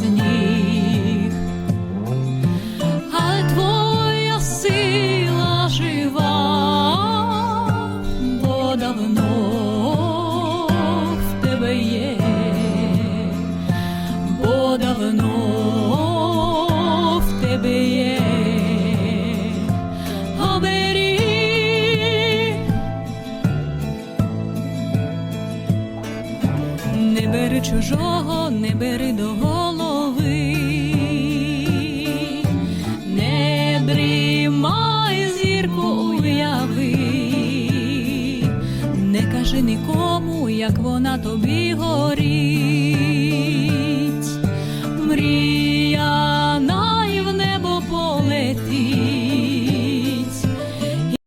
сніг, а твоя сила жива, бо давно в тебе є, бо давно в тебе є. Не бери чужого, не бери до як вона тобі горить, мрія най в небо полетить.